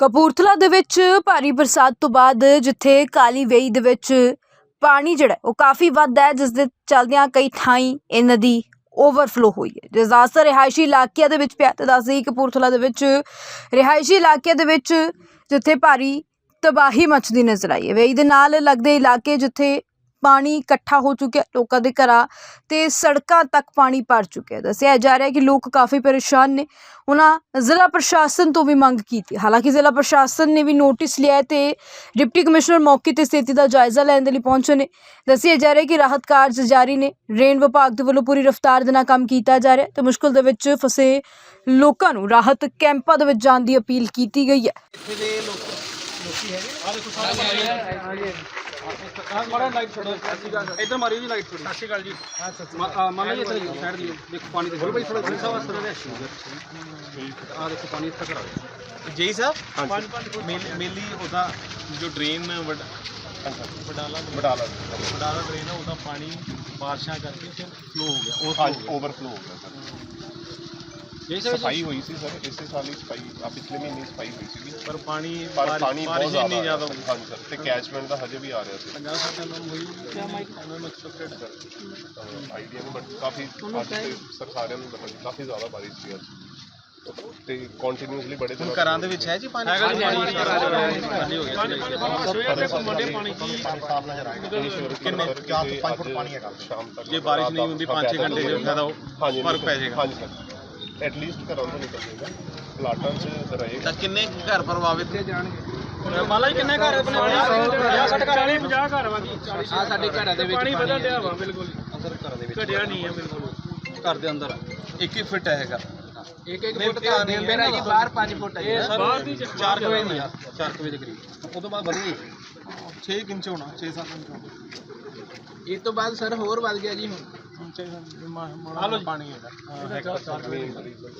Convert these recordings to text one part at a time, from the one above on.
ਕਪੂਰਥਲਾ ਦੇ ਵਿੱਚ ਭਾਰੀ ਬਰਸਾਤ ਤੋਂ ਬਾਅਦ ਜਿੱਥੇ ਕਾਲੀ ਵੇਈ ਦੇ ਵਿੱਚ ਪਾਣੀ ਜਿਹੜਾ ਉਹ ਕਾਫੀ ਵੱਧਦਾ ਹੈ, ਜਿਸ ਦੇ ਚੱਲਦਿਆਂ ਕਈ ਥਾਈਂ ਇਹ ਨਦੀ ਓਵਰਫਲੋ ਹੋਈ ਹੈ। ਜਿਸ ਦਾ ਅਸਰ ਰਿਹਾਇਸ਼ੀ ਇਲਾਕਿਆਂ ਦੇ ਵਿੱਚ ਪਿਆ। ਤੇ ਦੱਸਦੀ ਕਪੂਰਥਲਾ ਦੇ ਵਿੱਚ ਰਿਹਾਇਸ਼ੀ ਇਲਾਕਿਆਂ ਦੇ ਵਿੱਚ ਜਿੱਥੇ ਭਾਰੀ ਤਬਾਹੀ ਮਚਦੀ ਨਜ਼ਰ ਆਈ ਹੈ। ਵੇਈ ਦੇ ਨਾਲ ਲੱਗਦੇ ਇਲਾਕੇ ਜਿੱਥੇ ਪਾਣੀ ਇਕੱਠਾ ਹੋ ਚੁੱਕਿਆ ਲੋਕਾਂ ਦੇ ਘਰਾਂ ਤੇ ਸੜਕਾਂ ਤੱਕ ਪਾਣੀ ਭਰ ਚੁੱਕਿਆ ਦੱਸਿਆ ਜਾ ਰਿਹਾ ਕਿ ਲੋਕ ਕਾਫੀ ਪਰੇਸ਼ਾਨ ਨੇ। ਉਹਨਾਂ ਜ਼ਿਲ੍ਹਾ ਪ੍ਰਸ਼ਾਸਨ ਤੋਂ ਵੀ ਮੰਗ ਕੀਤੀ ਹਾਲਾਂਕਿ ਜ਼ਿਲ੍ਹਾ ਪ੍ਰਸ਼ਾਸਨ ਨੇ ਵੀ ਨੋਟਿਸ ਲਿਆ ਹੈ ਤੇ ਡਿਪਟੀ ਕਮਿਸ਼ਨਰ ਮੌਕੇ ਤੇ ਸਥਿਤੀ ਦਾ ਜਾਇਜ਼ਾ ਲੈਣ ਦੇ ਲਈ ਪਹੁੰਚੇ ਨੇ। ਦੱਸਿਆ ਜਾ ਰਿਹਾ ਕਿ ਰਾਹਤ ਕਾਰਜ ਜਾਰੀ ਨੇ। ਰੇਨ ਵਿਭਾਗ ਦੇ ਵੱਲੋਂ ਪੂਰੀ ਰਫ਼ਤਾਰ ਦੇ ਨਾਲ ਕੰਮ ਕੀਤਾ ਜਾ ਰਿਹਾ ਹੈ ਤੇ ਮੁਸ਼ਕਲ ਦੇ ਵਿੱਚ ਫਸੇ ਲੋਕਾਂ ਨੂੰ ਰਾਹਤ ਕੈਂਪਾਂ ਦੇ ਵਿੱਚ ਜਾਣ ਦੀ ਅਪੀਲ ਕੀਤੀ ਗਈ ਹੈ। ਇੱਥੇ ਦੇ ਲੋਕ ਲੋਕੀ ਹੈਗੇ ਆ ਦੇਖੋ, ਸਾਰੇ ਮਾੜਾ ਲਾਈਟ ਛੋੜੋ ਇੱਧਰ ਮਾਰਿਓ ਜੀ ਲਾਈਟ ਥੋੜੀ ਸਤਿ ਸ਼੍ਰੀ ਅਕਾਲ ਜੀ। ਮੰਨ ਲਓ ਜੀ ਇੱਧਰ ਸਾਈਡ ਦੀ ਦੇਖੋ ਪਾਣੀ ਦੇਖੋ ਬਈ ਥੋੜਾ ਸਾਹਿਬ ਅਸਰ ਦੇ ਆ ਦੇਖੋ ਪਾਣੀ ਇੱਥੇ ਕਰਾਓ ਜੇਈ ਸਾਹਿਬ? ਮੇਲ- ਮੇਲੀ ਉਹਦਾ ਜੋ ਡਰੇਨ ਬਟਾਲਾ ਵਡਾਲਾ ਡਰੇਨ ਹੈ ਉਹਦਾ ਪਾਣੀ ਬਾਰਿਸ਼ਾਂ ਕਰਕੇ ਫਿਰ ਫਲੋ ਹੋ ਗਿਆ ਉਹ ਓਵਰਫਲੋ ਹੋ ਗਿਆ। ਸਫ਼ਾਈ ਹੋਈ ਸੀ ਸਰ? ਇਸੇ ਸਾਲ ਹੀ ਸਫ਼ਾਈ ਆ ਪਿਛਲੇ ਮਹੀਨੇ ਸਫ਼ਾਈ ਹੋਈ ਸੀ ਪਰ ਪਾਣੀ ਪਰ ਪਾਣੀ ਬਹੁਤ ਜ਼ਿਆਦਾ ਜ਼ਿਆਦਾ ਆ ਰਿਹਾ ਸੀ। ਹਾਂਜੀ ਸਰ ਤੇ ਕੈਚਮੈਂਟ ਦਾ ਹਜੇ ਵੀ ਆ ਰਿਹਾ ਸੀ। ਪੰਜਾਹ ਸਾਲਾਂ ਨੂੰ ਹੋਈ। ਕਿਆ ਮਾਈਕ ਐਮਐਮ ਐਕਸਪੈਕਟਡ ਆਈਡੀਆ ਨਹੀਂ ਬਟ ਕਾਫੀ ਤੇ ਸਰ ਸਾਰਿਆਂ ਨੂੰ ਮਤਲਬ ਕਾਫੀ ਜ਼ਿਆਦਾ ਬਾਰਿਸ਼ ਸੀ ਅੱਜ। ਤੇ ਕੰਟੀਨਿਊਸਲੀ ਬੜੇ ਦਿਨਾਂ ਘਰਾਂ ਦੇ ਵਿੱਚ ਹੈ ਜੀ ਪਾਣੀ? ਹੈਗਾ ਜੀ ਪਾਣੀ ਖਾਲੀ ਹੋ ਗਿਆ ਕਿੰਨੇ 4 5 ਫੁੱਟ ਪਾਣੀ ਹੈਗਾ? ਸ਼ਾਮ ਤੱਕ ਜੇ ਬਾਰਿਸ਼ ਨਹੀਂ ਹੁੰਦੀ 5-6 ਘੰਟੇ ਦੇ ਫਾਇਦਾ ਹਾਂਜੀ ਫ਼ਰਕ ਪੈ ਜਾਏਗਾ। ਹਾਂਜੀ ਸਰ। ਐਟਲੀਸਟ ਘਰਾਂ ਤੋਂ ਨਿਕਲ ਜਾਏਗਾ। ਪਲਾਟਾਂ 'ਚ ਰਹੇਗਾ ਤਾਂ ਕਿੰਨੇ ਕੁ ਘਰ ਪ੍ਰਭਾਵਿਤ? ਜਾਣਗੇ ਮਾਲਾ ਜੀ ਕਿੰਨੇ ਘਰ ਆਪਣੇ? 50 60 ਘਰ 50 ਘਰ ਵਾ ਜੀ। ਆ ਸਾਡੇ ਘਰਾਂ ਦੇ ਵਿੱਚ ਪਾਣੀ ਵਧਣ ਡਿਆ ਵਾ ਬਿਲਕੁਲ ਅੰਦਰ ਘਰਾਂ ਦੇ ਵਿੱਚ ਘਟਿਆ ਨਹੀਂ ਹੈ ਬਿਲਕੁਲ। ਘਰ ਦੇ ਅੰਦਰ ਇੱਕ ਹੀ ਫਿੱਟ ਹੈਗਾ। ਇੱਕ ਇੱਕ ਫੁੱਟ ਘਰ ਦੇ ਅੰਦਰ ਹੈ। ਜੀ ਬਾਹਰ 5 ਫੁੱਟ ਹੈ। ਇਹ ਬਾਹਰ ਦੀ 4 ਵਜੇ ਨਹੀਂ 4 ਵਜੇ ਦੇ ਕਰੀਬ। ਉਹ ਤੋਂ ਬਾਅਦ ਵਧੀ 6 ਇੰਚ ਹੋਣਾ 6-7 ਇੰਚ ਹੋਣਾ। ਇਸ ਤੋਂ ਬਾਅਦ ਸਰ ਹੋਰ ਵੱਧ ਗਿਆ ਜੀ ਹੁਣ। ਹਾਲੋ ਪਾਣੀ ਹੈਗਾ।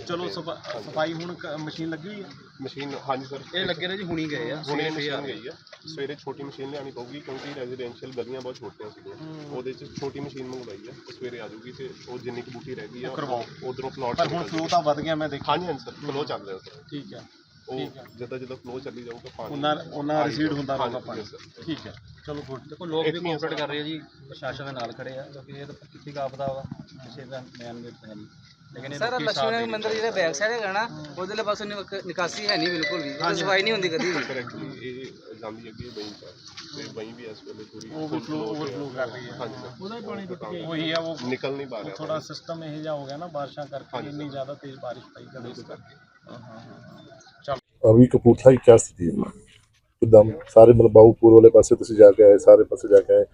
ਚਲੋ ਸਫਾ- ਸਫ਼ਾਈ ਹੁਣ ਕ- ਮਸ਼ੀਨ ਲੱਗੀ ਹੋਈ ਹੈ ਮਸ਼ੀਨ ਹਾਂਜੀ ਸਰ। ਇਹ ਲੱਗੇ ਨੇ ਜੀ ਹੁਣੀ ਗਏ ਆ। ਹੁਣੇ ਮਸ਼ੀਨ ਗਈ ਆ। ਸਵੇਰੇ ਛੋਟੀ ਮਸ਼ੀਨ ਲਿਆਣੀ ਪਊਗੀ ਕਿਉਂਕਿ ਰੈਜ਼ੀਡੈਂਸ਼ੀਅਲ ਗਲੀਆਂ ਬਹੁਤ ਛੋਟੀਆਂ ਸੀਗੀਆਂ। ਉਹਦੇ 'ਚ ਛੋਟੀ ਮਸ਼ੀਨ ਮੰਗਵਾਈ ਆ। ਤੇ ਸਵੇਰੇ ਆ ਜਾਊਗੀ ਤੇ ਉਹ ਜਿੰਨੀ ਕੁ ਬੂਟੀ ਰਹਿ ਗਈ ਆ ਕਰਵਾਓ। ਉਧਰੋਂ ਪਲਾਟ ਪਰ ਹੁਣ ਫਲੋ ਤਾਂ ਵੱਧ ਗਿਆ ਮੈਂ ਦੇਖਿਆ। ਹਾਂਜੀ ਹਾਂਜੀ ਸਰ ਫਲੋ ਚੱਲ ਰਿਹਾ ਸਰ। ਠੀਕ ਹੈ ਉਹ ਜਿੱਦਾਂ ਜਿੱਦਾਂ ਫਲੋ ਚੱਲੀ ਜਾਊਗਾ ਪਾਣੀ ਉਹਨਾਂ ਉਹਨਾਂ ਰਿਸੀਡ ਹੁੰਦਾ ਰਹੂਗਾ ਹਾਂਜੀ, ਪਾਣੀ। yes, sir। ਠੀਕ ਹੈ ਚਲੋ ਗੁੱਡ। ਦੇਖੋ ਲੋਕ ਵੀ ਕੋਆਪਰੇਟ ਕਰ ਰਹੇ ਆ ਜੀ ਪ੍ਰਸ਼ਾਸਨ ਦੇ ਨਾਲ ਖੜੇ ਆ ਕਿਉਂਕਿ ਇਹ ਤਾਂ ਕਿੱਥੇ ਕਾ ਆਪਦਾ ਵਾ ਕਿਸੇ ਦਾ ਬਿਆਨ ਵਿੱਚ ਹੈ ਨਹੀਂ ਲੇਕਿਨ ਸਰ ਲక్ష్ਮੀ ਦੇ ਨਗਰ ਮੰਦਿਰ ਜਿਹੜਾ ਬੈਕ ਸਾਈਡ ਹੈਗਾ ਨਾ ਉਧਰਲੇ ਪਾਸੇ ਨਿਕ- ਨਿਕਾਸੀ ਹੈ ਨਹੀਂ ਬਿਲਕੁਲ ਵੀ ਉਹਦੀ ਸਫ਼ਾਈ ਨਹੀਂ ਹੁੰਦੀ ਕਦੀ ਵੀ। ਐਕਚੁਅਲੀ ਇਹ ਜਾਂਦੀ ਹੈ ਬਈ ਚ ਤੇ ਬਈ ਵੀ ਇਸ ਵੇਲੇ ਪੂਰੀ Overflow- overflow ਕਰ ਰਹੀ ਹੈ। ਹਾਂਜੀ ਸਰ। ਉਹਦਾ ਹੀ ਪਾਣੀ ਟੁੱਟ ਗਿਆ। ਉਹੀ ਆ ਉਹ ਨਿਕਲ ਨਹੀਂ ਪਾ ਰਿਹਾ। ਥੋੜਾ ਸਿਸਟਮ ਇਹ ਜਿਹਾ ਹੋ ਗਿਆ ਨਾ ਬਾਰਿਸ਼ਾਂ ਕਰਕੇ ਇੰਨੀ ਜ਼ਿਆਦਾ ਤੇਜ਼ ਬਾਰਿਸ਼ ਪਈ ਕਦੇ ਇਸ ਕਰਕੇ। ਅਭੀ ਕਪੂਰਥਲਾ ਦੀ ਕਿਆ ਸਥਿਤੀ ਹੈ? ਇੱਕਦਮ ਸਾਰੇ ਮਤਲਬ ਬਾਹੂਪੁਰ ਵਾਲੇ ਪਾਸੇ ਤੁਸੀਂ ਜਾ ਕੇ ਆਏ ਸਾਰੇ ਪਾਸੇ ਜਾ ਕੇ ਆਏ।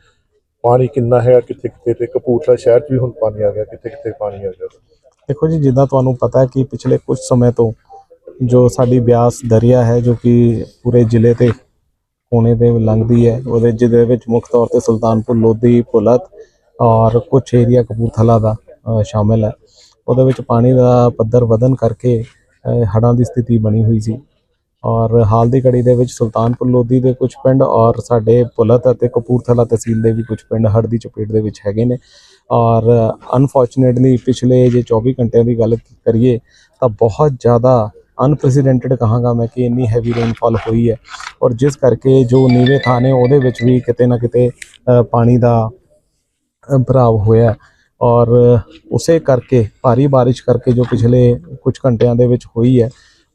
ਪਾਣੀ ਕਿੰਨਾ ਹੈਗਾ? ਕਿੱਥੇ ਕਿੱਥੇ ਤੇ ਕਪੂਰਥਲਾ ਸ਼ਹਿਰ 'ਚ ਵੀ ਹੁਣ ਪਾਣੀ ਆ ਗਿਆ ਕਿੱਥੇ ਕਿੱਥੇ ਪਾਣੀ ਆ ਗਿਆ? ਦੇਖੋ ਜੀ ਜਿੱਦਾਂ ਤੁਹਾਨੂੰ ਪਤਾ ਹੈ ਕਿ ਪਿਛਲੇ ਕੁਝ ਸਮੇਂ ਤੋਂ ਜੋ ਸਾਡੀ ਬਿਆਸ ਦਰਿਆ ਹੈ ਜੋ ਕਿ ਪੂਰੇ ਜ਼ਿਲ੍ਹੇ ਤੇ ਕੋਨੇ ਦੇ ਲੰਘਦੀ ਹੈ ਉਹਦੇ ਜਿਹਦੇ ਵਿੱਚ ਮੁੱਖ ਤੌਰ ਤੇ ਸੁਲਤਾਨਪੁਰ ਲੋਧੀ ਪੁਲਤ ਔਰ ਕੁਝ ਏਰੀਆ ਕਪੂਰਥਲਾ ਦਾ ਸ਼ਾਮਿਲ ਹੈ। ਉਹਦੇ ਵਿੱਚ ਪਾਣੀ ਦਾ ਪੱਧਰ ਵਧਣ ਕਰਕੇ ਅ, ਹੜ੍ਹਾਂ ਦੀ ਸਥਿਤੀ ਬਣੀ ਹੋਈ ਸੀ। ਔਰ ਹਾਲ ਦੀ ਘੜੀ ਦੇ ਵਿੱਚ ਸੁਲਤਾਨਪੁਰ ਲੋਧੀ ਦੇ ਕੁਝ ਪਿੰਡ ਔਰ ਸਾਡੇ ਪੁਲਤ ਅਤੇ ਕਪੂਰਥਲਾ ਤਹਿਸੀਲ ਦੇ ਵੀ ਕੁਝ ਪਿੰਡ ਹੜ੍ਹ ਦੀ ਚਪੇਟ ਦੇ ਵਿੱਚ ਹੈਗੇ ਨੇ। ਔਰ ਅਨਫੋਰਚੂਨੇਟਲੀ ਪਿਛਲੇ ਜੇ 24 ਘੰਟਿਆਂ ਦੀ ਗੱਲ ਕਰੀਏ ਤਾਂ ਬਹੁਤ ਜ਼ਿਆਦਾ ਅਨਪ੍ਰੈਸੀਡੈਂਟਡ ਕਹਾਂਗਾ ਮੈਂ ਕਿ ਇੰਨੀ ਹੈਵੀ ਰੇਨਫਾਲ ਹੋਈ ਹੈ। ਔਰ ਜਿਸ ਕਰਕੇ ਜੋ ਨੀਵੇਂ ਥਾਂ ਨੇ ਉਹਦੇ ਵਿੱਚ ਵੀ ਕਿਤੇ ਨਾ ਕਿਤੇ ਪਾਣੀ ਦਾ ਅ, ਭਰਾਵ ਹੋਇਆ। ਔਰ ਉਸੇ ਕਰਕੇ ਭਾਰੀ ਬਾਰਿਸ਼ ਕਰਕੇ ਜੋ ਪਿਛਲੇ ਕੁਝ ਘੰਟਿਆਂ ਦੇ ਵਿੱਚ ਹੋਈ ਹੈ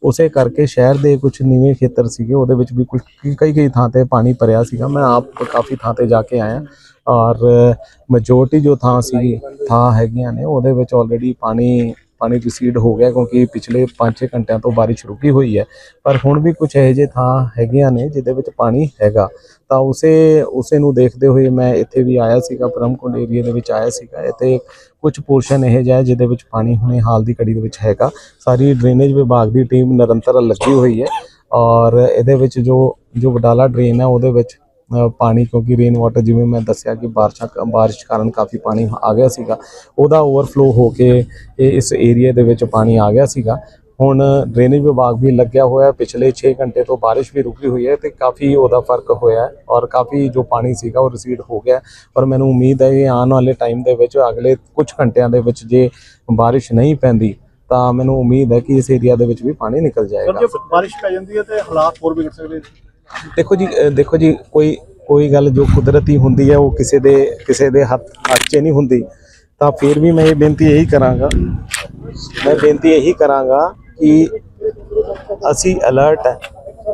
ਉਸੇ ਕਰਕੇ ਸ਼ਹਿਰ ਦੇ ਕੁਝ ਨੀਵੇਂ ਖੇਤਰ ਸੀਗੇ ਉਹਦੇ ਵਿੱਚ ਵੀ ਕੁਝ ਕਈ ਕਈ ਥਾਂ ਤੇ ਪਾਣੀ ਭਰਿਆ ਸੀਗਾ। ਮੈਂ ਆਪ ਕਾਫੀ ਥਾਂ ਤੇ ਜਾ ਕੇ ਆਇਆ। ਔਰ ਮੈਜੋਰਟੀ ਜੋ ਥਾਂ ਸੀ, ਥਾਂ ਹੈਗੀਆਂ ਨੇ, ਉਹਦੇ ਵਿੱਚ ਆਲਰੇਡੀ ਪਾਣੀ ਪਾਣੀ ਰਿਸੀਡ ਹੋ ਗਿਆ ਕਿਉਂਕਿ ਪਿਛਲੇ 5-6 ਘੰਟਿਆਂ ਤੋਂ ਬਾਰਿਸ਼ ਰੁਕੀ ਹੋਈ ਹੈ। ਪਰ ਹੁਣ ਵੀ ਕੁਝ ਇਹੋ ਜਿਹੇ ਥਾਂ ਹੈਗੀਆਂ ਨੇ ਜਿਹਦੇ ਵਿੱਚ ਪਾਣੀ ਹੈਗਾ। ਤਾਂ ਉਸੇ ਉਸੇ ਨੂੰ ਦੇਖਦੇ ਹੋਏ ਮੈਂ ਇੱਥੇ ਵੀ ਆਇਆ ਸੀਗਾ, ਬ੍ਰਹਮਕੁੰਡ ਏਰੀਆ ਦੇ ਵਿੱਚ ਆਇਆ ਸੀਗਾ। ਇੱਥੇ ਕੁਝ ਪੋਰਸ਼ਨ ਇਹ ਜਿਹਾ ਜਿਹਦੇ ਵਿੱਚ ਪਾਣੀ ਹੁਣੇ ਹਾਲ ਦੀ ਘੜੀ ਦੇ ਵਿੱਚ ਹੈਗਾ। ਸਾਰੀ ਡਰੇਨੇਜ ਵਿਭਾਗ ਦੀ ਟੀਮ ਨਿਰੰਤਰ ਲੱਗੀ ਹੋਈ ਹੈ ਔਰ ਇਹਦੇ ਵਿੱਚ ਜੋ ਜੋ ਵਡਾਲਾ ਡਰੇਨ ਹੈ, ਉਹਦੇ ਵਿੱਚ ਪਾਣੀ ਕਿਉਂਕਿ ਰੇਨ ਵਾਟਰ ਜਿਵੇਂ ਮੈਂ ਦੱਸਿਆ ਕਿ ਬਾਰਿਸ਼ਾਂ ਕ- ਬਾਰਿਸ਼ ਕਾਰਨ ਕਾਫੀ ਪਾਣੀ ਆ ਗਿਆ ਸੀਗਾ, ਉਹਦਾ ਓਵਰਫਲੋ ਹੋ ਕੇ ਇਹ ਇਸ ਏਰੀਆ ਦੇ ਵਿੱਚ ਪਾਣੀ ਆ ਗਿਆ ਸੀਗਾ। ਹੁਣ ਡਰੇਨੇਜ ਵਿਭਾਗ ਵੀ ਲੱਗਿਆ ਹੋਇਆ ਹੈ। ਪਿਛਲੇ 6 ਘੰਟੇ ਤੋਂ ਬਾਰਿਸ਼ ਵੀ ਰੁਕੀ ਹੋਈ ਹੈ ਤੇ ਕਾਫੀ ਉਹਦਾ ਫ਼ਰਕ ਹੋਇਆ ਹੈ ਔਰ ਕਾਫੀ ਜੋ ਪਾਣੀ ਸੀਗਾ ਉਹ ਰਿਸੀਡ ਹੋ ਗਿਆ ਔਰ ਮੈਨੂੰ ਉਮੀਦ ਹੈ ਕਿ ਆਉਣ ਵਾਲੇ ਟਾਈਮ ਦੇ ਵਿੱਚ ਅਗਲੇ ਕੁਝ ਘੰਟਿਆਂ ਦੇ ਵਿੱਚ ਜੇ ਬਾਰਿਸ਼ ਨਹੀਂ ਪੈਂਦੀ, ਤਾਂ ਮੈਨੂੰ ਉਮੀਦ ਹੈ ਕਿ ਇਸ ਏਰੀਆ ਦੇ ਵਿੱਚ ਵੀ ਪਾਣੀ ਨਿਕਲ ਜਾਏਗਾ। ਜੇ ਬਾਰਿਸ਼ ਪੈ ਜਾਂਦੀ ਹੈ ਤੇ ਹਾਲਾਤ ਹੋਰ ਵਿਗੜ ਸਕਦੇ ਦੇਖੋ ਜੀ ਦੇਖੋ ਜੀ, ਕੋਈ ਕੋਈ ਗੱਲ ਜੋ ਕੁਦਰਤੀ ਹੁੰਦੀ ਹੈ, ਉਹ ਕਿਸੇ ਦੇ ਕਿਸੇ ਦੇ ਹੱਥ ਹੱਥ 'ਚ ਨਹੀਂ ਹੁੰਦੀ। ਤਾਂ ਫਿਰ ਵੀ ਮੈਂ ਇਹ ਬੇਨਤੀ ਇਹੀ ਕਰਾਂਗਾ, ਮੈਂ ਬੇਨਤੀ ਇਹੀ ਕਰਾਂਗਾ ਕਿ ਅਸੀਂ ਅਲਰਟ ਹੈ,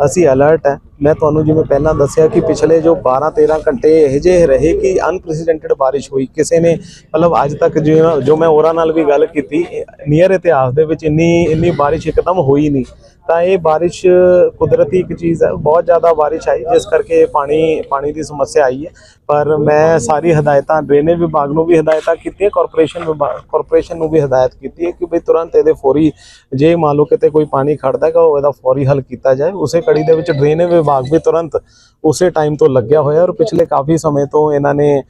ਅਸੀਂ ਅਲਰਟ ਹੈ ਮੈਂ ਤੁਹਾਨੂੰ ਜਿਵੇਂ ਪਹਿਲਾਂ ਦੱਸਿਆ ਕਿ ਪਿਛਲੇ ਜੋ 12 13 ਘੰਟੇ ਇਹ ਜਿਹੇ ਰਹੇ ਕਿ ਅਨਪ੍ਰੈਸੀਡੈਂਟਡ ਬਾਰਿਸ਼ ਹੋਈ। ਕਿਸੇ ਨੇ ਮਤਲਬ ਅੱਜ ਤੱਕ ਜਿਵੇਂ ਜੋ ਮੈਂ ਹੋਰਾਂ ਨਾਲ ਵੀ ਗੱਲ ਕੀਤੀ, ਨੀਅਰ ਇਤਿਹਾਸ ਦੇ ਵਿੱਚ ਇੰਨੀ ਇੰਨੀ ਬਾਰਿਸ਼ ਇੱਕਦਮ ਹੋਈ ਨਹੀਂ। ਤਾਂ ਇਹ ਬਾਰਿਸ਼ ਕੁਦਰਤੀ ਇੱਕ ਚੀਜ਼ ਹੈ, ਬਹੁਤ ਜ਼ਿਆਦਾ ਬਾਰਿਸ਼ ਆਈ, ਜਿਸ ਕਰਕੇ ਪਾਣੀ ਪਾਣੀ ਦੀ ਸਮੱਸਿਆ ਆਈ ਹੈ। ਪਰ ਮੈਂ ਸਾਰੀ ਹਦਾਇਤਾਂ ਡਰੇਨੇਜ ਵਿਭਾਗ ਨੂੰ ਵੀ ਹਦਾਇਤਾਂ ਕੀਤੀਆਂ ਕਾਰਪੋਰੇਸ਼ਨ ਵਿਭਾਗ ਕਾਰਪੋਰੇਸ਼ਨ ਨੂੰ ਵੀ ਹਦਾਇਤ ਕੀਤੀ ਹੈ ਕਿ ਵੀ ਤੁਰੰਤ ਇਹਦੇ ਫੌਰੀ ਜੇ ਮੰਨ ਲਓ ਕਿਤੇ ਕੋਈ ਪਾਣੀ ਖੜਦਾ ਹੈਗਾ, ਉਹ ਇਹਦਾ ਫੌਰੀ ਹੱਲ ਕੀਤਾ ਜਾਏ। ਉਸੇ ਕੜੀ ਦੇ ਵਿੱਚ ਡਰੇਨੇਜ ਵਿਭਾਗ ਵੀ ਤੁਰੰਤ ਉਸੇ ਟਾਈਮ ਤੋਂ ਲੱਗਿਆ ਹੋਇਆ ਔਰ ਪਿਛਲੇ ਕਾਫੀ ਸਮੇਂ ਤੋਂ ਇਹਨਾਂ ਨੇ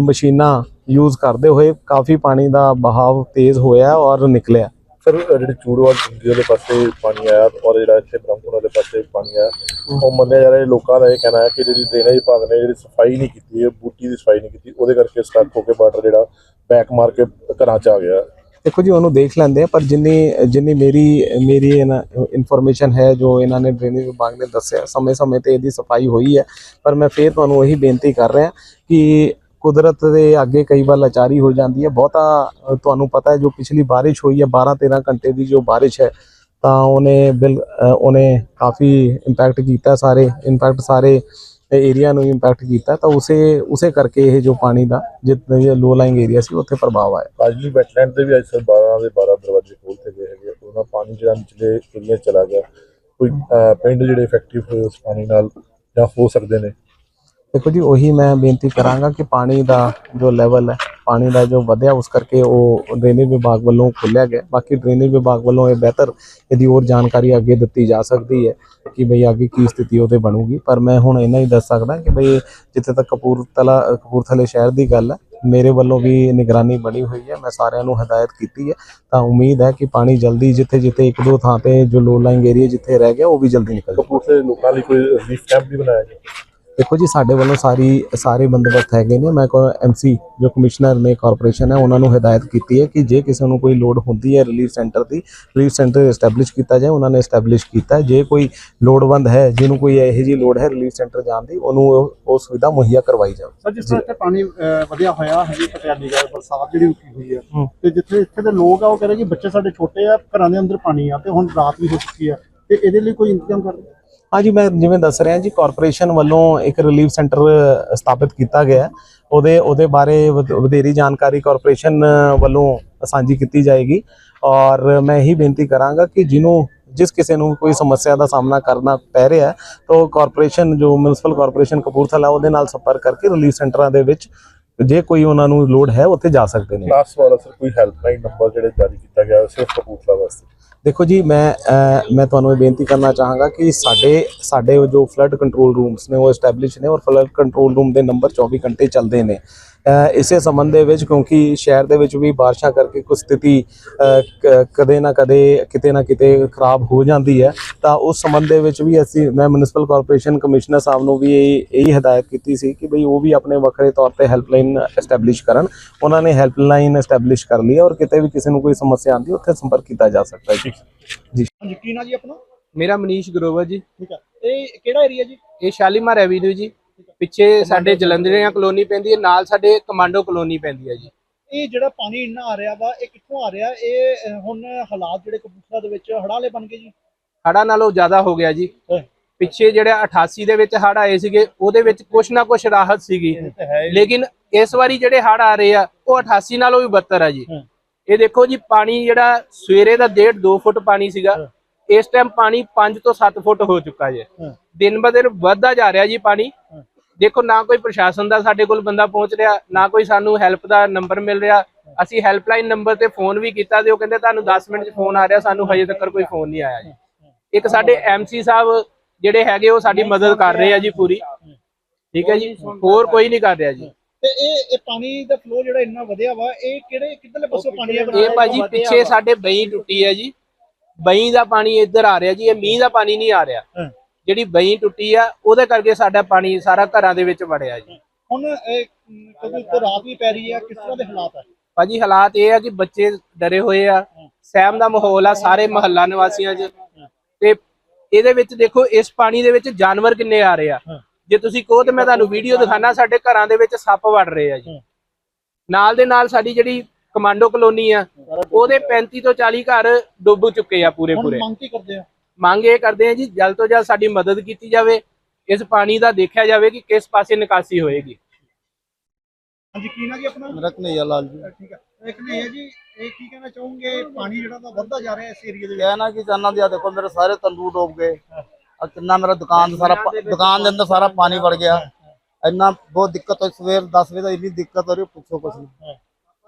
ਮਸ਼ੀਨਾਂ ਯੂਜ਼ ਕਰਦੇ ਹੋਏ ਕਾਫੀ ਪਾਣੀ ਦਾ ਬਹਾਵ ਤੇਜ਼ ਹੋਇਆ ਔਰ ਨਿਕਲਿਆ। ਸਰ ਜਿਹੜੇ ਚੂੜਵਾਲ ਚੁੰਗੀ ਵਾਲੇ ਪਾਸੇ ਪਾਣੀ ਆਇਆ ਔਰ ਜਿਹੜਾ ਇੱਥੇ ਬ੍ਰਹਮਪੁਰ ਵਾਲੇ ਪਾਸੇ ਪਾਣੀ ਆਇਆ। ਉਹ ਮੰਨਿਆ ਜਾ ਰਿਹਾ ਲੋਕਾਂ ਦਾ ਇਹ ਕਹਿਣਾ ਹੈ ਕਿ ਜਿਹੜੀ ਡਰੇਨੇਜ ਵਿਭਾਗ ਨੇ ਜਿਹੜੀ ਸਫ਼ਾਈ ਨਹੀਂ ਕੀਤੀ ਬੂਟੀ ਦੀ ਸਫ਼ਾਈ ਨਹੀਂ ਕੀਤੀ, ਉਹਦੇ ਕਰਕੇ ਸਟਕ ਹੋ ਕੇ ਵਾਟਰ ਜਿਹੜਾ ਬੈਕ ਮਾਰ ਕੇ ਘਰਾਂ 'ਚ ਆ ਗਿਆ। ਦੇਖੋ ਜੀ, ਉਹਨੂੰ ਦੇਖ ਲੈਂਦੇ ਆ ਪਰ ਜਿੰਨੀ ਜਿੰਨੀ ਮੇਰੀ ਮੇਰੀ ਇਨਫੋਰਮੇਸ਼ਨ ਹੈ, ਜੋ ਇਹਨਾਂ ਨੇ ਡਰੇਨੇਜ ਵਿਭਾਗ ਨੇ ਦੱਸਿਆ, ਸਮੇਂ-ਸਮੇਂ ਤੇ ਇਹਦੀ ਸਫ਼ਾਈ ਹੋਈ ਹੈ। ਪਰ ਮੈਂ ਫੇਰ ਤੁਹਾਨੂੰ ਇਹੀ ਬੇਨਤੀ ਕਰ ਰਿਹਾ ਕਿ ਕੁਦਰਤ ਦੇ ਅੱਗੇ ਕਈ ਵਾਰ ਲਾਚਾਰੀ ਹੋ ਜਾਂਦੀ ਹੈ। ਬਹੁਤਾ ਤੁਹਾਨੂੰ ਪਤਾ ਹੈ, ਜੋ ਪਿਛਲੀ ਬਾਰਿਸ਼ ਹੋਈ ਹੈ 12-13 ਘੰਟੇ ਦੀ ਜੋ ਬਾਰਿਸ਼ ਹੈ, ਤਾਂ ਉਹਨੇ ਬਿਲ ਉਹਨੇ ਕਾਫੀ ਇੰਪੈਕਟ ਕੀਤਾ ਸਾਰੇ ਇੰਪੈਕਟ ਸਾਰੇ ਏਰੀਆ ਨੂੰ ਇੰਪੈਕਟ ਕੀਤਾ, ਤਾਂ ਉਸੇ ਉਸੇ ਕਰਕੇ ਇਹ ਜੋ ਪਾਣੀ ਦਾ ਜਿਤਨੇ ਲੋ ਲਾਈਂਗ ਏਰੀਆ ਸੀ, ਉੱਥੇ ਪ੍ਰਭਾਵ ਆਇਆ। ਕਾਜਲੀ ਵੈਟਲੈਂਡ 'ਤੇ ਵੀ ਅੱਜ ਸਰ 12 ਦੇ 12 ਦਰਵਾਜ਼ੇ ਖੋਲ੍ਹਤੇ ਗਏ ਹੈਗੇ ਉਹਨਾਂ ਪਾਣੀ ਜਿਹੜਾ ਨਿਚਲੇ ਏਰੀਆ ਚਲਾ ਗਿਆ। ਕੋਈ ਪਿੰਡ ਜਿਹੜੇ ਇਫੈਕਟਿਵ ਹੋਏ ਉਸ ਪਾਣੀ ਨਾਲ ਜਾਂ ਹੋ ਸਕਦੇ ਨੇ ਦੇਖੋ ਜੀ, ਉਹੀ ਮੈਂ ਬੇਨਤੀ ਕਰਾਂਗਾ ਕਿ ਪਾਣੀ ਦਾ ਜੋ ਲੈਵਲ ਹੈ, ਪਾਣੀ ਦਾ ਜੋ ਵਧਿਆ, ਉਸ ਕਰਕੇ ਉਹ ਡਰੇਨੇਜ ਵਿਭਾਗ ਵੱਲੋਂ ਖੋਲ੍ਹਿਆ ਗਿਆ। ਬਾਕੀ ਡਰੇਨੇਜ ਵਿਭਾਗ ਵੱਲੋਂ ਇਹ ਬਿਹਤਰ ਇਹਦੀ ਹੋਰ ਜਾਣਕਾਰੀ ਅੱਗੇ ਦਿੱਤੀ ਜਾ ਸਕਦੀ ਹੈ ਕਿ ਬਈ ਅੱਗੇ ਕੀ ਸਥਿਤੀ ਉਹਦੇ ਬਣੂਗੀ। ਪਰ ਮੈਂ ਹੁਣ ਇੰਨਾ ਹੀ ਦੱਸ ਸਕਦਾ ਕਿ ਬਈ ਜਿੱਥੇ ਤੱਕ ਕਪੂਰਥਲਾ, ਕਪੂਰਥਲੇ ਸ਼ਹਿਰ ਦੀ ਗੱਲ ਹੈ, ਮੇਰੇ ਵੱਲੋਂ ਵੀ ਨਿਗਰਾਨੀ ਬਣੀ ਹੋਈ ਹੈ। ਮੈਂ ਸਾਰਿਆਂ ਨੂੰ ਹਦਾਇਤ ਕੀਤੀ ਹੈ। ਤਾਂ ਉਮੀਦ ਹੈ ਕਿ ਪਾਣੀ ਜਲਦੀ ਜਿੱਥੇ ਜਿੱਥੇ ਇੱਕ ਦੋ ਥਾਂ ਤੇ ਜੋ ਲੋ ਲਾਈਂਗ ਏਰੀਆ ਜਿੱਥੇ ਰਹਿ ਗਿਆ, ਉਹ ਵੀ ਜਲਦੀ ਨਿਕਲ ਜਾਏ ਕਪੂਰਥਲੇ ਲੋਕਾਂ ਲਈ ਕੋਈ ਰਿਲੀਫ ਕੈਂਪ ਵੀ ਬਣਾਇਆ ਗਿਆ। ਦੇਖੋ ਜੀ ਸਾਡੇ ਵੱਲੋਂ ਸਾਰੀ ਸਾਰੇ ਬੰਦੋਬਸਤ ਹੈਗੇ ਨੇ ਮੈਂ ਕੋ ਐਮਸੀ ਜੋ ਕਮਿਸ਼ਨਰ ਨੇ ਕਾਰਪੋਰੇਸ਼ਨ ਹੈ ਉਹਨਾਂ ਨੂੰ ਹਦਾਇਤ ਕੀਤੀ ਹੈ ਕਿ ਜੇ ਕਿਸੇ ਨੂੰ ਕੋਈ ਲੋੜ ਹੁੰਦੀ ਹੈ ਰਿਲੀਫ ਸੈਂਟਰ ਦੀ ਰਿਲੀਫ ਸੈਂਟਰ ਐਸਟੈਬਲਿਸ਼ ਕੀਤਾ ਜਾਏ ਉਹਨਾਂ ਨੇ ਐਸਟੈਬਲਿਸ਼ ਕੀਤਾ। ਜੇ ਕੋਈ ਲੋੜਵੰਦ ਹੈ ਜਿਹਨੂੰ ਕੋਈ ਇਹੋ ਜਿਹੀ ਲੋੜ ਹੈ ਰਿਲੀਫ ਸੈਂਟਰ ਜਾਣ ਦੀ ਉਹਨੂੰ ਉਹ- ਸੁਵਿਧਾ ਮੁਹੱਈਆ ਕਰਵਾਈ ਜਾਵੇ ਸਰ ਜਿਸ ਤਰ੍ਹਾਂ ਇੱਥੇ ਪਾਣੀ ਵਧਿਆ ਹੋਇਆ ਹੈ ਪਟਿਆਲੀ ਦਾ ਬਰਸਾਤ ਜਿਹੜੀ ਰੁਕੀ ਹੋਈ ਹੈ। ਤੇ ਜਿੱਥੇ ਇੱਥੇ ਦੇ ਲੋਕ ਆ ਉਹ ਕਹਿੰਦੇ ਕਿ ਬੱਚੇ ਸਾਡੇ ਛੋਟੇ ਆ ਘਰਾਂ ਦੇ ਅੰਦਰ ਪਾਣੀ ਆ ਤੇ ਹੁਣ ਰਾਤ ਵੀ ਹੋ ਚੁੱਕੀ ਆ ਤੇ ਇਹਦੇ ਲਈ ਕੋਈ ਇੰਤਜ਼ਾਮ ਕਰ ਹਾਂਜੀ, ਮੈਂ ਜਿਵੇਂ ਦੱਸ ਰਿਹਾ ਜੀ ਕਾਰਪੋਰੇਸ਼ਨ ਵੱਲੋਂ ਇੱਕ ਰਿਲੀਫ ਸੈਂਟਰ ਸਥਾਪਿਤ ਕੀਤਾ ਗਿਆ ਉਹਦੇ ਉਹਦੇ ਬਾਰੇ ਵਧ- ਵਧੇਰੀ ਜਾਣਕਾਰੀ ਕਾਰਪੋਰੇਸ਼ਨ ਵੱਲੋਂ ਸਾਂਝੀ ਕੀਤੀ ਜਾਏਗੀ। ਔਰ ਮੈਂ ਇਹੀ ਬੇਨਤੀ ਕਰਾਂਗਾ ਕਿ ਜਿਹਨੂੰ, ਜਿਸ ਕਿਸੇ ਨੂੰ ਕੋਈ ਸਮੱਸਿਆ ਦਾ ਸਾਹਮਣਾ ਕਰਨਾ ਪੈ ਰਿਹਾ ਤਾਂ ਉਹ ਕਾਰਪੋਰੇਸ਼ਨ ਜੋ ਮਿਊਨਿਸਪਲ ਕਾਰਪੋਰੇਸ਼ਨ ਕਪੂਰਥਲਾ, ਉਹਦੇ ਨਾਲ ਸੰਪਰਕ ਕਰਕੇ ਰਿਲੀਫ ਸੈਂਟਰਾਂ ਦੇ ਵਿੱਚ ਜੇ ਕੋਈ ਉਹਨਾਂ ਨੂੰ ਲੋੜ ਹੈ ਉੱਥੇ ਜਾ ਸਕਦੇ ਨੇ। ਲਾਸਟ ਵਾਲਾ ਸਰ ਕੋਈ ਹੈਲਪਲਾਈਨ ਨੰਬਰ ਜਿਹੜੇ ਜਾਰੀ ਕੀਤਾ ਗਿਆ ਸਿਰਫ ਕਪੂਰਥਲਾ ਵਾਸਤੇ। ਦੇਖੋ ਜੀ ਮੈਂ ਮੈਂ ਤੁਹਾਨੂੰ ਇਹ ਬੇਨਤੀ ਕਰਨਾ ਚਾਹਾਂਗਾ ਕਿ ਸਾਡੇ ਸਾਡੇ ਜੋ ਫਲੱਡ ਕੰਟਰੋਲ ਰੂਮਸ ਨੇ ਉਹ ਐਸਟੈਬਲਿਸ਼ ਨੇ ਔਰ ਫਲੱਡ ਕੰਟਰੋਲ ਰੂਮ ਦੇ ਨੰਬਰ 24 ਘੰਟੇ ਚੱਲਦੇ ਨੇ। ਇਸੇ ਸੰਬੰਧ ਦੇ ਵਿੱਚ ਕਿਉਂਕਿ ਸ਼ਹਿਰ ਦੇ ਵਿੱਚ ਵੀ ਬਾਰਿਸ਼ਾਂ ਕਰਕੇ ਕੁਝ ਸਥਿਤੀ ਕਦੇ ਨਾ ਕਦੇ ਕਿਤੇ ਨਾ ਕਿਤੇ ਖਰਾਬ ਹੋ ਜਾਂਦੀ ਹੈ। ਤਾਂ ਉਸ ਸੰਬੰਧ ਦੇ ਵਿੱਚ ਵੀ ਅਸੀਂ ਮੈਂ ਮਿਊਨਿਸਪਲ ਕਾਰਪੋਰੇਸ਼ਨ ਕਮਿਸ਼ਨਰ ਸਾਹਿਬ ਨੂੰ ਵੀ ਇਹ ਇਹੀ ਹਦਾਇਤ ਕੀਤੀ ਸੀ ਕਿ ਭਈ ਉਹ ਵੀ ਆਪਣੇ ਵੱਖਰੇ ਤੌਰ ਤੇ ਹੈਲਪਲਾਈਨ ਐਸਟੈਬਲਿਸ਼ ਕਰਨ। ਉਹਨਾਂ ਨੇ ਹੈਲਪਲਾਈਨ ਐਸਟੈਬਲਿਸ਼ ਕਰ ਲਈ ਹੈ ਔਰ ਕਿਤੇ ਵੀ ਕਿਸੇ ਨੂੰ ਕੋਈ ਸਮੱਸਿਆ ਆਉਂਦੀ ਹੈ ਉੱਥੇ ਸੰਪਰਕ ਕੀਤਾ ਜਾ ਸਕਦਾ ਹੈ। ਜੀ। ਹਾਂਜੀ ਕੀ ਨਾ ਜੀ ਆਪਣਾ? ਮੇਰਾ ਮਨੀਸ਼ ਗਰੋਵਰ ਜੀ। ਠੀਕ ਆ। ਇਹ ਕਿਹੜਾ ਏਰੀਆ ਜੀ? ਇਹ ਸ਼ਾਲੀਮਾਰ ਐਵੀਨਿਊ ਜੀ। ਪਿੱਛੇ ਸਾਡੇ ਜਲੰਧਰੀਆਂ ਕਲੋਨੀ ਪੈਂਦੀ ਹੈ ਨਾਲ ਸਾਡੇ ਕਮਾਂਡੋ ਕਲੋਨੀ ਪੈਂਦੀ ਹੈ ਜੀ ਇਹ ਜਿਹੜਾ ਪਾਣੀ ਇੰਨਾ ਆ ਰਿਹਾ ਵਾ ਇਹ ਕਿੱਥੋਂ ਆ ਰਿਹਾ ਇਹ ਹੁਣ ਹਾਲਾਤ ਜਿਹੜੇ ਕਪੂਰਥਲਾ ਦੇ ਵਿੱਚ ਹੜਾਲੇ ਬਣ ਗਏ ਜੀ ਹੜ੍ਹਾਂ ਨਾਲੋਂ ਜ਼ਿਆਦਾ ਹੋ ਗਿਆ ਜੀ। ਪਿੱਛੇ ਜਿਹੜੇ 88 ਦੇ ਵਿੱਚ ਹੜ੍ਹ ਆਏ ਸੀਗੇ ਉਹਦੇ ਵਿੱਚ ਕੁਛ ਨਾ ਕੁਛ ਰਾਹਤ ਸੀਗੀ। ਲੇਕਿਨ ਇਸ ਵਾਰੀ ਜਿਹੜੇ ਹੜ੍ਹ ਆ ਰਹੇ ਆ ਉਹ 88 ਨਾਲੋਂ ਵੀ ਬੱਤਰ ਆ ਜੀ। ਇਹ ਦੇਖੋ ਜੀ ਪਾਣੀ ਜਿਹੜਾ ਸਵੇਰੇ ਦਾ 1.5 2 ਫੁੱਟ ਪਾਣੀ ਸੀਗਾ। ਇਸ ਟਾਈਮ ਪਾਣੀ 5 ਤੋਂ 7 ਫੁੱਟ ਹੋ ਚੁੱਕਾ ਜੇ। ਦਿਨ ਬ ਦਿਨ ਵੱਧਦਾ ਜਾ ਰਿਹਾ ਜੀ ਪਾਣੀ। ਦੇਖੋ ਨਾ ਕੋਈ ਪ੍ਰਸ਼ਾਸਨ ਦਾ ਸਾਡੇ ਕੋਲ ਬੰਦਾ ਪਹੁੰਚ ਰਿਹਾ ਨਾ ਕੋਈ ਸਾਨੂੰ ਹੈਲਪ ਦਾ ਨੰਬਰ ਮਿਲ ਰਿਹਾ। ਅਸੀਂ ਹੈਲਪਲਾਈਨ ਨੰਬਰ ਤੇ ਫੋਨ ਵੀ ਕੀਤਾ ਤੇ ਉਹ ਕਹਿੰਦੇ ਤੁਹਾਨੂੰ 10 ਮਿੰਟ 'ਚ ਫੋਨ ਆ ਰਿਹਾ ਸਾਨੂੰ ਹਜੇ ਤੱਕ ਕੋਈ ਫੋਨ ਨਹੀਂ ਆਇਆ ਜੀ। ਇੱਕ ਸਾਡੇ ਐਮਸੀ ਸਾਹਿਬ ਜਿਹੜੇ ਹੈਗੇ ਉਹ ਸਾਡੀ ਮਦਦ ਕਰ ਰਹੇ ਆ ਜੀ ਪੂਰੀ। ਠੀਕ ਹੈ ਜੀ? ਹੋਰ ਕੋਈ ਨਹੀਂ ਕਰ ਰਿਹਾ ਜੀ। ਤੇ ਇਹ ਇਹ ਪਾਣੀ ਦਾ ਫਲੋ ਜਿਹੜਾ ਇੰਨਾ ਵਧਿਆ ਵਾ ਇਹ ਕਿਹੜੇ ਕਿੱਧਰਲੇ ਪਾਸੋਂ ਪਾਣੀ ਆ ਇਹ ਭਾਜੀ ਪਿੱਛੇ ਸਾਡੇ ਬਈ ਟੁੱਟੀ ਹੈ ਜੀ। ਬਈ ਦਾ ਪਾਣੀ ਇੱਧਰ ਆ ਰਿਹਾ ਜੀ ਇਹ ਮੀਂਹ ਦਾ ਪਾਣੀ ਨਹੀਂ ਆ ਰਿਹਾ। ਜਿਹੜੀ ਬਈ ਟੁੱਟੀ ਆ ਉਹਦੇ ਕਰਕੇ ਸਾਡਾ ਪਾਣੀ ਸਾਰਾ ਘਰਾਂ ਦੇ ਵਿੱਚ ਵੜਿਆ ਜੀ। ਹੁਣ ਇਹ ਕਿਉਂਕਿ ਉੱਤੇ ਰਾਤ ਵੀ ਪੈ ਰਹੀ ਆ ਕਿਸ ਤਰ੍ਹਾਂ ਦੇ ਹਾਲਾਤ ਆ? ਭਾਜੀ ਹਾਲਾਤ ਇਹ ਆ ਕਿ ਬੱਚੇ ਡਰੇ ਹੋਏ ਆ ਸਹਿਮ ਦਾ ਮਾਹੌਲ ਆ ਸਾਰੇ ਮਹੱਲਾ ਨਿਵਾਸੀਆਂ 'ਚ। ਤੇ ਇਹਦੇ ਵਿੱਚ ਦੇਖੋ ਇਸ ਪਾਣੀ ਦੇ ਵਿੱਚ ਜਾਨਵਰ ਕਿੰਨੇ ਆ ਰਹੇ ਆ। ਜੇ ਤੁਸੀਂ ਕਹੋ ਤੇ ਮੈਂ ਤੁਹਾਨੂੰ ਵੀਡੀਓ ਦਿਖਾਣਾ ਸਾਡੇ ਘਰਾਂ ਦੇ ਵਿੱਚ ਸੱਪ ਵੜ ਰਹੇ ਆ ਜੀ। ਨਾਲ ਦੇ ਨਾਲ ਸਾਡੀ ਜਿਹੜੀ ਕਮਾਂਡੋ ਕਲੋਨੀ ਆ ਉਹਦੇ 35 ਤੋਂ 40 ਘਰ ਡੁੱਬ ਚੁੱਕੇ ਆ ਪੂਰੇ ਪੂਰੇ। ਮੰਗ ਕੀ ਕਰਦੇ ਆ? ਮੰਗ ਇਹ ਕਰਦੇ ਆ ਜੀ ਜਲਦ ਤੋਂ ਜਲਦ ਸਾਡੀ ਮਦਦ ਕੀਤੀ ਜਾਵੇ ਇਸ ਪਾਣੀ ਦਾ ਦੇਖਿਆ ਜਾਵੇ ਕਿ ਕਿਸ ਪਾਸੇ ਨਿਕਾਸੀ ਹੋਏਗੀ। ਹਾਂਜੀ ਕੀ ਨਾ ਜੀ ਆਪਣਾ? ਮੇਰਾ ਕਨਈਆ ਲਾਲ ਜੀ। ਠੀਕ ਹੈ ਇੱਕ ਨਹੀਂ ਹੈ ਜੀ ਇਹ ਕੀ ਕਹਿਣਾ ਚਾਹੋਗੇ? ਪਾਣੀ ਜਿਹੜਾ ਤਾਂ ਵੱਧਦਾ ਜਾ ਰਿਹਾ ਇਸ ਏਰੀਆ ਦੇ ਵਿੱਚ। ਕਹਿਣਾ ਕਿ ਚਾਹਨਾ ਦਿਆ ਦੇਖੋ ਮੇਰੇ ਸਾਰੇ ਤੰਦੂਰ ਡੋਬ ਗਏ। ਆ ਕਿੰਨਾ ਮੇਰਾ ਦੁਕਾਨ ਦਾ ਸਾਰਾ ਦੁਕਾਨ ਦੇ ਅੰਦਰ ਸਾਰਾ ਪਾਣੀ ਵੜ ਗਿਆ। ਇੰਨਾ ਬਹੁਤ ਦਿੱਕਤ ਹੋਈ ਸਵੇਰ 10 ਵਜੇ ਦਾ ਇੰਨੀ ਦਿੱਕਤ ਹੋ ਰਹੀ ਪੁੱਛੋ ਕੁਛ ਨਹੀਂ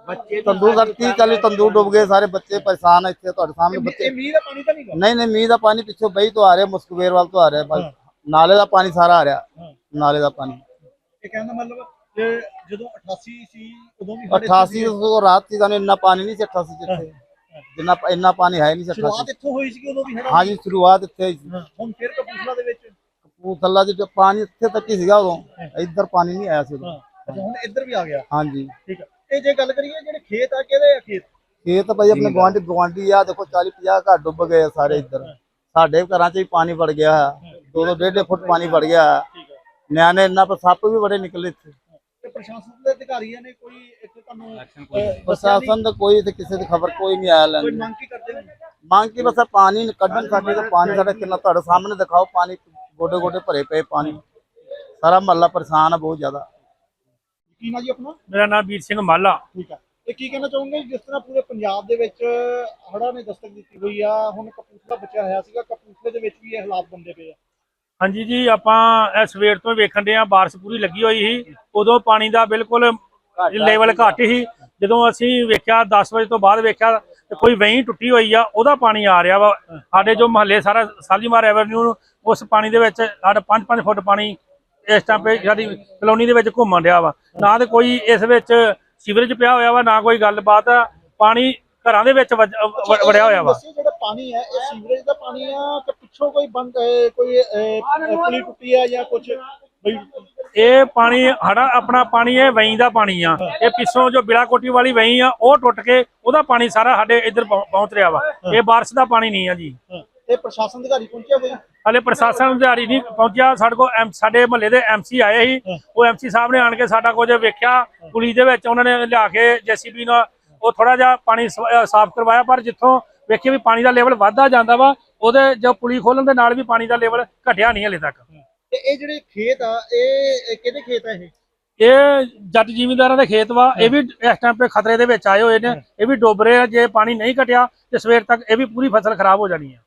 ਬੱਚੇ ਤੰਦੂਰ ਸਰ 30 40 ਤੰਦੂਰ ਡੁੱਬ ਗਏ ਸਾਰੇ ਬੱਚੇ ਪਰੇਸ਼ਾਨ ਇੱਥੇ ਤੁਹਾਡੇ ਸਾਹਮਣੇ ਬੱਚੇ ਇਹ ਮੀਂਹ ਦਾ ਪਾਣੀ ਤਾਂ ਨਹੀਂ ਗਾ। ਨਹੀਂ ਨਹੀਂ ਮੀਂਹ ਦਾ ਪਾਣੀ ਪਿੱਛੋਂ ਬਈ ਤੋਂ ਆ ਰਿਹਾ ਮੁਸਕਵੇਰ ਵੱਲ ਤੋਂ ਆ ਰਿਹਾ ਬਸ ਨਾਲੇ ਦਾ ਪਾਣੀ ਸਾਰਾ ਆ ਰਿਹਾ ਨਾਲੇ ਦਾ ਪਾਣੀ। ਇਹ ਕਹਿੰਦਾ ਮਤਲਬ ਕਿ ਜਦੋਂ 88 ਸੀ ਉਦੋਂ ਵੀ ਸਾਡੇ 88 ਤੋਂ ਰਾਤ ਸੀ ਸਾਨੂੰ ਇੰਨਾ ਪਾਣੀ ਨਹੀਂ ਸੀ 88 ਚ ਇੱਥੇ। ਜਿੰਨਾ ਇੰਨਾ ਪਾਣੀ ਹੈ ਨਹੀਂ ਸੀ ਸ਼ੁਰੂਆਤ 88 ਇੱਥੋਂ ਹੋਈ ਸੀ ਉਦੋਂ ਵੀ ਹੜਾ ਹਾਂਜੀ ਸ਼ੁਰੂਆਤ ਇੱਥੇ ਹੀ ਸੀ। ਹੁਣ ਫਿਰ ਕਪੂਰਥਲਾ ਦੇ ਵਿੱਚ। ਕਪੂਰਥਲਾ ਚ ਪਾਣੀ ਇੱਥੇ ਤੱਕ ਹੀ ਸੀਗਾ ਉਦੋਂ ਇੱਧਰ ਪਾਣੀ ਨਹੀਂ ਆਇਆ ਸੀ ਉਦੋਂ। ਅੱਛਾ ਹੁਣ ਇੱਧਰ ਵੀ ਆ ਗਿਆ। ਹਾਂਜੀ। ਠੀਕ ਹੈ ਇਹ ਜੇ ਗੱਲ ਕਰੀਏ ਜਿਹੜੇ ਖੇਤ ਆ ਕਿਹਦੇ ਆ ਖੇਤ? ਖੇਤ ਭਾਈ ਆਪਣੇ ਗਵਾਂਢੀ ਗਵਾਂਢੀ ਆ ਦੇਖੋ 40 50 ਘਰ ਡੁੱਬ ਗਏ ਆ ਸਾਰੇ ਇੱਧਰ। ਸਾਡੇ ਘਰਾਂ 'ਚ ਵੀ ਪਾਣੀ ਵੜ ਗਿਆ ਦੋ ਦੋ ਡੇਢ ਫੁੱਟ ਪਾਣੀ ਵੜ ਗਿਆ ਨਿਆਣੇ ਇੰਨਾ ਪਰ ਸੱਪ ਵੀ ਬੜੇ ਨਿਕਲੇ ਇੱਥੇ। ਤੇ ਪ੍ਰਸ਼ਾਸਨ ਦੇ ਅਧਿਕਾਰੀਆਂ ਨੇ ਕੋਈ ਇੱਕ ਤੁਹਾਨੂੰ? ਪ੍ਰਸ਼ਾਸਨ ਦਾ ਕੋਈ ਤੇ ਕਿਸੇ ਦੀ ਖਬਰ ਕੋਈ ਨਹੀਂ ਆਇਆ ਲੈਣ ਕੋਈ ਮੰਗ ਕੀ ਕਰਦੇ ਮੰਗ ਕੀ ਬਸ ਪਾਣੀ ਕੱਢਣ ਸਾਡੇ ਤਾਂ ਪਾਣੀ ਸਾਡਾ ਕਿੰਨਾ ਤੁਹਾਡੇ ਸਾਹਮਣੇ ਦਿਖਾਓ ਪਾਣੀ ਗੋਡੇ ਗੋਡੇ ਭਰੇ ਪਏ ਪਾਣੀ। ਸਾਰਾ ਮਹੱਲਾ ਪਰੇਸ਼ਾਨ ਆ ਬਹੁਤ ਜ਼ਿਆਦਾ। ਕੀ ਨਾ ਜੀ ਆਪਣਾ? ਮੇਰਾ ਨਾਮ ਵੀਰ ਸਿੰਘ ਮਾਲਾ। ਠੀਕ ਹੈ ਇਹ ਕੀ ਕਹਿਣਾ ਚਾਹੋਗੇ? ਜਿਸ ਤਰ੍ਹਾਂ ਪੂਰੇ ਪੰਜਾਬ ਦੇ ਵਿੱਚ ਹੜ੍ਹਾਂ ਨੇ ਦਸਤਕ ਦਿੱਤੀ ਹੋਈ ਆ ਹੁਣ ਕਪੂਰਥਲਾ ਬਚਿਆ ਹੋਇਆ ਸੀਗਾ ਕਪੂਰਥਲੇ ਦੇ ਵਿੱਚ ਵੀ ਇਹ ਹਾਲਾਤ ਬੰਦੇ ਪਏ ਆ। ਹਾਂਜੀ ਜੀ ਆਪਾਂ ਇਹ ਸਵੇਰ ਤੋਂ ਵੇਖਣ ਦੇ ਆ ਬਾਰਿਸ਼ ਪੂਰੀ ਲੱਗੀ ਹੋਈ ਸੀ। ਉਦੋਂ ਪਾਣੀ ਦਾ ਬਿਲਕੁਲ ਲੈਵਲ ਘੱਟ ਸੀ। ਜਦੋਂ ਅਸੀਂ ਵੇਖਿਆ 10 ਵਜੇ ਤੋਂ ਬਾਅਦ ਵੇਖਿਆ ਤੇ ਕੋਈ ਵਹੀਂ ਟੁੱਟੀ ਹੋਈ ਆ ਉਹਦਾ ਪਾਣੀ ਆ ਰਿਹਾ ਵਾ। ਸਾਡੇ ਜੋ ਮਹੱਲੇ ਸਾਰਾ ਸਾਲੀਮਾਰ ਐਵਨਿਊ ਉਸ ਪਾਣੀ ਦੇ ਵਿੱਚ ਸਾਡਾ 5-5 ਫੁੱਟ ਪਾਣੀ ਇਸ ਟਾਈਮ ਤੇ ਸਾਡੀ ਕਲੋਨੀ ਦੇ ਵਿੱਚ ਘੁੰਮਣ ਰਿਹਾ ਵਾ। ਨਾ ਤੇ ਕੋਈ ਇਸ ਵਿੱਚ ਸੀਵਰੇਜ ਪਿਆ ਹੋਇਆ ਵਾ ਨਾ ਕੋਈ ਗੱਲਬਾਤ। ਆ ਪਾਣੀ ਘਰਾਂ ਦੇ ਵਿੱਚ ਵੱਜ- ਵ- ਵੜਿਆ ਹੋਇਆ ਵਾ। ਦੱਸਿਓ ਜਿਹੜਾ ਪਾਣੀ ਹੈ ਇਹ ਸੀਵਰੇਜ ਦਾ ਪਾਣੀ ਆ ਕਿ ਪਿੱਛੋਂ ਕੋਈ ਬੰਦ ਅਹ, ਕੋਈ ਅਹ, ਪੁਲੀ ਟੁੱਟੀ ਆ ਜਾਂ ਕੁਝ ਬਈ ਇਹ ਪਾਣੀ ਸਾਡਾ ਆਪਣਾ ਪਾਣੀ ਇਹ ਵਹੀਂ ਦਾ ਪਾਣੀ ਆ। ਇਹ ਪਿੱਛੋਂ ਜੋ ਬਿਲਾ ਕੋਟੀ ਵਾਲੀ ਵਹੀਂ ਆ ਉਹ ਟੁੱਟ ਕੇ ਉਹਦਾ ਪਾਣੀ ਸਾਰਾ ਸਾਡੇ ਇੱਧਰ ਪਹੁੰ- ਪਹੁੰਚ ਰਿਹਾ ਵਾ। ਇਹ ਬਾਰਿਸ਼ ਦਾ ਪਾਣੀ ਨਹੀਂ ਆ ਜੀ। ਤੇ ਪ੍ਰਸ਼ਾਸਨ ਅਧਿਕਾਰੀ ਪਹੁੰਚਿਆ ਕੋਈ ਹਲੇ ਪ੍ਰਸ਼ਾਸਨ ਅਧਿਕਾਰੀ ਨਹੀਂ ਪਹੁੰਚਿਆ। ਸਾਡੇ ਕੋਲ ਐਮ- ਸਾਡੇ ਮਹੱਲੇ ਦੇ ਐਮਸੀ ਆਏ ਸੀ। ਉਹ ਐਮਸੀ ਸਾਹਿਬ ਨੇ ਆਣ ਕੇ ਸਾਡਾ ਕੁਝ ਵੇਖਿਆ। ਪੁਲੀ ਦੇ ਵਿੱਚ ਉਹਨਾਂ ਨੇ ਲਿਆ ਕੇ ਜੀਸੀਬੀ ਨਾਲ ਉਹ ਥੋੜਾ ਜਿਹਾ ਪਾਣੀ ਸਾਫ਼ ਕਰਵਾਇਆ। ਪਰ ਜਿੱਥੋਂ ਵੇਖਿਆ ਵੀ ਪਾਣੀ ਦਾ ਲੈਵਲ ਵੱਧਦਾ ਜਾਂਦਾ ਵਾ ਉਹਦੇ ਜੋ ਪੁਲੀ ਖੋਲਣ ਦੇ ਨਾਲ ਵੀ ਪਾਣੀ ਦਾ ਲੈਵਲ ਘਟਿਆ ਨਹੀਂ ਹਲੇ ਤੱਕ। ਤੇ ਇਹ ਜਿਹੜੇ ਖੇਤ ਆ ਇਹ ਇਹ ਕਿਹਦੇ ਖੇਤ ਆ ਇਹ? ਇਹ ਜੱਟ ਜ਼ਿਮੀਂਦਾਰਾਂ ਦੇ ਖੇਤ ਵਾ। ਇਹ ਵੀ ਇਸ ਟਾਈਮ ਤੇ ਖਤਰੇ ਦੇ ਵਿੱਚ ਆਏ ਹੋਏ ਨੇ। ਇਹ ਵੀ ਡੁੱਬ ਰਹੇ ਆ। ਜੇ ਪਾਣੀ ਨਹੀਂ ਘਟਿਆ ਤੇ ਸਵੇਰ ਤੱਕ ਇਹ ਵੀ ਪੂਰੀ ਫਸਲ ਖਰਾਬ ਹੋ ਜਾਣੀ ਆ।